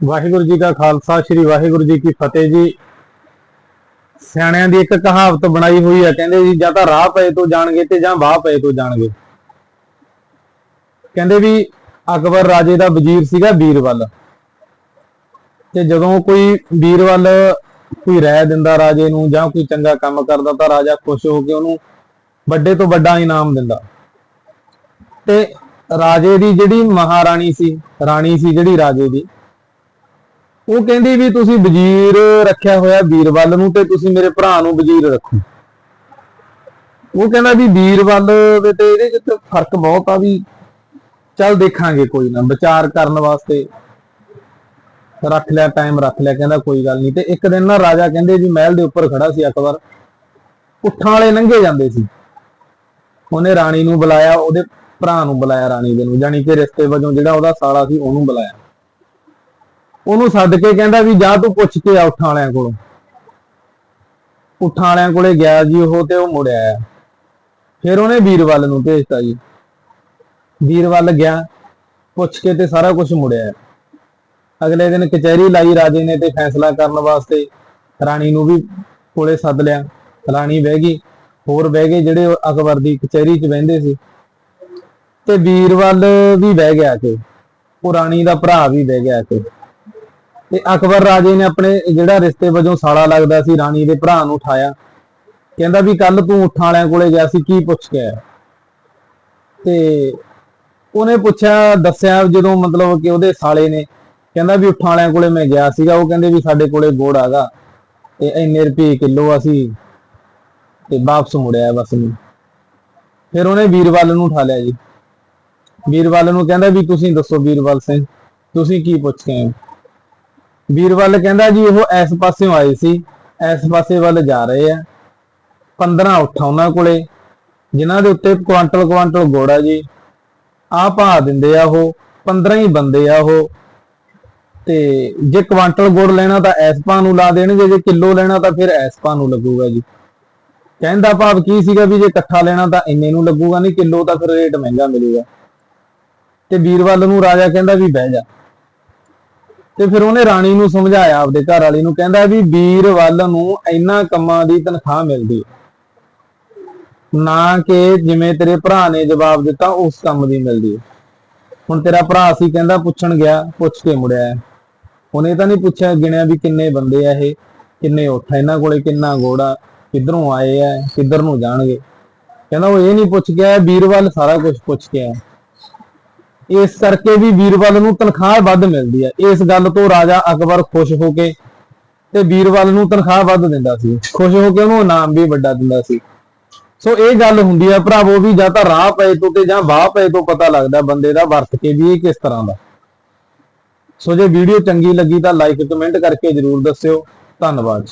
ਵਾਹਿਗੁਰੂ ਜੀ ਕਾ ਖਾਲਸਾ, ਸ੍ਰੀ ਵਾਹਿਗੁਰੂ ਜੀ ਕੀ ਫਤਿਹ ਜੀ। ਸਿਆਣਿਆਂ ਦੀ ਇੱਕ ਕਹਾਵਤ ਬਣਾਈ ਹੋਈ ਹੈ ਕਹਿੰਦੇ ਜੀ, ਜਾਂ ਤਾਂ ਰਾਹ ਪਏ ਤੋਂ ਜਾਣਗੇ ਤੇ ਜਾਂ ਵਾਹ ਪਏ ਤੋਂ ਜਾਣਗੇ। ਕਹਿੰਦੇ ਵੀ ਅਕਬਰ ਰਾਜੇ ਦਾ ਵਜ਼ੀਰ ਸੀਗਾ ਬੀਰਬਲ ਤੇ ਜਦੋਂ ਕੋਈ ਬੀਰਬਲ ਕੋਈ ਰਾਏ ਦਿੰਦਾ ਰਾਜੇ ਨੂੰ ਜਾਂ ਕੋਈ ਚੰਗਾ ਕੰਮ ਕਰਦਾ ਤਾਂ ਰਾਜਾ ਖੁਸ਼ ਹੋ ਕੇ ਉਹਨੂੰ ਵੱਡੇ ਤੋਂ ਵੱਡਾ ਇਨਾਮ ਦਿੰਦਾ। ਤੇ ਰਾਜੇ ਦੀ ਜਿਹੜੀ ਮਹਾਰਾਣੀ ਸੀ, ਰਾਣੀ ਸੀ ਜਿਹੜੀ ਰਾਜੇ ਦੀ ਉਹ ਕਹਿੰਦੀ ਵੀ ਤੁਸੀਂ ਵਜ਼ੀਰ ਰੱਖਿਆ ਹੋਇਆ ਬੀਰਬਲ ਨੂੰ ਤੇ ਤੁਸੀਂ ਮੇਰੇ ਭਰਾ ਨੂੰ ਵਜ਼ੀਰ ਰੱਖੋ। ਉਹ ਕਹਿੰਦਾ ਵੀ ਬੀਰਬਲ ਦੇ ਤੇ ਇਹਦੇ ਚ ਫ਼ਰਕ ਬਹੁਤ ਆ ਵੀ ਚੱਲ ਦੇਖਾਂਗੇ ਕੋਈ ਨਾ, ਵਿਚਾਰ ਕਰਨ ਵਾਸਤੇ ਰੱਖ ਲਿਆ ਟਾਈਮ ਰੱਖ ਲਿਆ, ਕਹਿੰਦਾ ਕੋਈ ਗੱਲ ਨਹੀਂ। ਤੇ ਇੱਕ ਦਿਨ ਨਾ ਰਾਜਾ ਕਹਿੰਦੇ ਵੀ ਮਹਿਲ ਦੇ ਉੱਪਰ ਖੜਾ ਸੀ ਅਕਬਰ। ਉੱਠਾਂ ਵਾਲੇ ਲੰਘੇ ਜਾਂਦੇ ਸੀ। ਉਹਨੇ ਰਾਣੀ ਨੂੰ ਬੁਲਾਇਆ, ਉਹਦੇ ਭਰਾ ਨੂੰ ਬੁਲਾਇਆ ਰਾਣੀ ਦੇ ਨੂੰ ਜਾਨੀ ਕਿ ਰਿਸ਼ਤੇ ਵਜੋਂ ਜਿਹੜਾ ਉਹਦਾ ਸਾਲਾ ਸੀ ਉਹਨੂੰ ਬੁਲਾਇਆ। ਉਹਨੂੰ ਸੱਦ ਕੇ ਕਹਿੰਦਾ ਵੀ ਜਾ ਤੂੰ ਪੁੱਛ ਕੇ ਆ ਉੱਠਾਂ ਵਾਲਿਆਂ ਕੋਲੋਂ। ਉੱਠਾਂ ਵਾਲਿਆਂ ਕੋਲੇ ਗਿਆ ਜੀ ਉਹ ਤੇ ਉਹ ਮੁੜਿਆ ਆ ਫਿਰ ਉਹਨੇ ਵੀਰਵਾਲ ਨੂੰ ਭੇਜਤਾ ਜੀ। ਵੀਰਵਾਲ ਗਿਆ, ਪੁੱਛ ਕੇ ਤੇ ਸਾਰਾ ਕੁਝ ਮੁੜਿਆ ਅਗਲੇ ਦਿਨ ਕਚਹਿਰੀ ਲਾਈ ਰਾਜੇ ਨੇ ਤੇ ਫੈਸਲਾ ਕਰਨ ਵਾਸਤੇ ਰਾਣੀ ਨੂੰ ਵੀ ਕੋਲੇ ਸੱਦ ਲਿਆ। ਰਾਣੀ ਬਹਿ ਗਈ, ਹੋਰ ਬਹਿ ਗਏ ਜਿਹੜੇ ਅਕਬਰ ਦੀ ਕਚਹਿਰੀ 'ਚ ਬਹਿੰਦੇ ਸੀ। ਤੇ ਵੀਰਵਾਲ ਵੀ ਬਹਿ ਗਿਆ ਕਿ। ਉਹ ਰਾਣੀ ਦਾ ਭਰਾ ਵੀ ਬਹਿ ਗਿਆ ਕਿ। ਤੇ ਅਕਬਰ ਰਾਜੇ ਨੇ ਆਪਣੇ ਜਿਹੜਾ ਰਿਸ਼ਤੇ ਵਜੋਂ ਸਾਲਾ ਲੱਗਦਾ ਸੀ, ਰਾਣੀ ਦੇ ਭਰਾ ਨੂੰ ਉਠਾਇਆ। ਕਹਿੰਦਾ ਵੀ ਕੱਲ ਤੂੰ ਉੱਠਾਂ ਵਾਲਿਆਂ ਕੋਲੇ ਗਿਆ ਸੀ, ਕੀ ਪੁੱਛ ਕੇ ਆਇਆ? ਤੇ ਉਹਨੇ ਪੁੱਛਿਆ, ਦੱਸਿਆ ਜਦੋਂ ਮਤਲਬ ਕਿ ਉਹਦੇ ਸਾਲੇ ਨੇ, ਕਹਿੰਦਾ ਵੀ ਉੱਠਾਂ ਵਾਲਿਆਂ ਕੋਲੇ ਮੈਂ ਗਿਆ ਸੀਗਾ, ਉਹ ਕਹਿੰਦੇ ਵੀ ਸਾਡੇ ਕੋਲੇ ਗੋੜ ਆਗਾ, ਤੇ ਇੰਨੇ ਰੁਪਏ ਕਿਲੋ ਅਸੀਂ ਤੇ ਵਾਪਸ ਮੁੜਿਆ ਬਸ ਨੂੰ। ਫਿਰ ਉਹਨੇ ਵੀਰਵਾਲ ਨੂੰ ਉਠਾ ਲਿਆ ਜੀ। ਵੀਰਵਾਲ ਨੂੰ ਕਹਿੰਦਾ ਵੀ ਤੁਸੀਂ ਦੱਸੋ ਵੀਰਵਾਲ ਸਿੰਘ, ਤੁਸੀਂ ਕੀ ਪੁੱਛ ਕੇ ਆਏ ਵੀਰਵਾਲ ਕਹਿੰਦਾ ਜੀ ਉਹ ਇਸ ਪਾਸਿਓਂ ਆਏ ਸੀ, ਇਸ ਪਾਸੇ ਵੱਲ ਜਾ ਰਹੇ ਆ। 15 ਉੱਠਾਂ ਉਹਨਾਂ ਕੋਲੇ, ਜਿਨ੍ਹਾਂ ਦੇ ਉੱਤੇ ਕੁਆਂਟਲ ਕੁਆਂਟਲ ਗੁੜ ਆ ਜੀ। ਆਹ ਭਾ ਦਿੰਦੇ ਆ ਉਹ 15 ਹੀ ਬੰਦੇ ਆ ਉਹ। ਤੇ ਜੇ ਕੁਆਂਟਲ ਗੁੜ ਲੈਣਾ ਤਾਂ ਇਸ ਭਾ ਨੂੰ ਲਾ ਦੇਣਗੇ, ਜੇ ਕਿਲੋ ਲੈਣਾ ਤਾਂ ਫਿਰ ਇਸ ਭਾ ਨੂੰ ਲੱਗੂਗਾ ਜੀ। ਕਹਿੰਦਾ ਭਾਵ ਕੀ ਸੀਗਾ ਵੀ ਜੇ ਇਕੱਠਾ ਲੈਣਾ ਤਾਂ ਇੰਨੇ ਨੂੰ ਲੱਗੂਗਾ, ਨਹੀਂ ਕਿਲੋ ਤਾਂ ਫਿਰ ਰੇਟ ਮਹਿੰਗਾ ਮਿਲੂਗਾ। ਤੇ ਵੀਰਵਾਲ ਨੂੰ ਰਾਜਾ ਕਹਿੰਦਾ ਵੀ ਬਹਿ ਜਾ। ਤੇ ਫਿਰ ਉਹਨੇ ਰਾਣੀ ਨੂੰ ਸਮਝਾਇਆ ਆਪਦੇ ਘਰ ਵਾਲੀ ਨੂੰ, ਕਹਿੰਦਾ ਵੀ ਵੀਰ ਵੱਲ ਨੂੰ ਇੰਨਾ ਕੰਮਾਂ ਦੀ ਤਨਖਾਹ ਮਿਲਦੀ ਨਾ ਕਿ ਜਿਵੇਂ ਤੇਰੇ ਭਰਾ ਨੇ ਜਵਾਬ ਦਿੱਤਾ, ਉਸ ਕੰਮ ਦੀ ਮਿਲਦੀ ਹੁਣ ਤੇਰਾ ਭਰਾ ਸੀ, ਕਹਿੰਦਾ ਪੁੱਛਣ ਗਿਆ, ਪੁੱਛ ਕੇ ਮੁੜਿਆ ਉਹਨੇ ਤਾਂ ਨਹੀਂ ਪੁੱਛਿਆ ਗਿਣਿਆ ਵੀ ਕਿੰਨੇ ਬੰਦੇ ਆ ਇਹ, ਕਿੰਨੇ ਉੱਠ ਇਹਨਾਂ ਕੋਲੇ ਕਿੰਨਾ ਗੋੜਾ ਕਿੱਧਰੋਂ ਆਏ ਆ, ਕਿੱਧਰ ਨੂੰ ਜਾਣਗੇ। ਕਹਿੰਦਾ ਉਹ ਇਹ ਨਹੀਂ ਪੁੱਛ ਗਿਆ ਵੀਰਵਾਲ ਸਾਰਾ ਕੁਝ ਪੁੱਛ ਕੇ ਆਇਆ। ਇਸ ਕਰਕੇ ਵੀ ਵੀਰਵਾਲ ਨੂੰ ਤਨਖਾਹ ਵੱਧ ਮਿਲਦੀ ਹੈ ਇਸ ਗੱਲ ਤੋਂ ਰਾਜਾ ਅਕਬਰ ਖੁਸ਼ ਹੋ ਕੇ ਤੇ ਵੀਰਵਾਲ ਨੂੰ ਤਨਖਾਹ ਵੱਧ ਦਿੰਦਾ ਸੀ। ਖੁਸ਼ ਹੋ ਕੇ ਉਹਨੂੰ ਇਨਾਮ ਵੀ ਵੱਡਾ ਦਿੰਦਾ ਸੀ। ਸੋ ਇਹ ਗੱਲ ਹੁੰਦੀ ਹੈ ਭਰਾਵੋ, ਵੀ ਜਾਂ ਤਾਂ ਰਾਹ ਪਏ ਤੋਂ ਤੇ ਜਾਂ ਵਾਹ ਪਏ ਤੋਂ ਪਤਾ ਲੱਗਦਾ ਬੰਦੇ ਦਾ ਵਰਤ ਕੇ ਵੀ ਇਹ ਕਿਸ ਤਰ੍ਹਾਂ ਦਾ। ਸੋ ਜੇ ਵੀਡੀਓ ਚੰਗੀ ਲੱਗੀ ਤਾਂ ਲਾਈਕ ਕਮੈਂਟ ਕਰਕੇ ਜਰੂਰ ਦੱਸਿਓ। ਧੰਨਵਾਦ।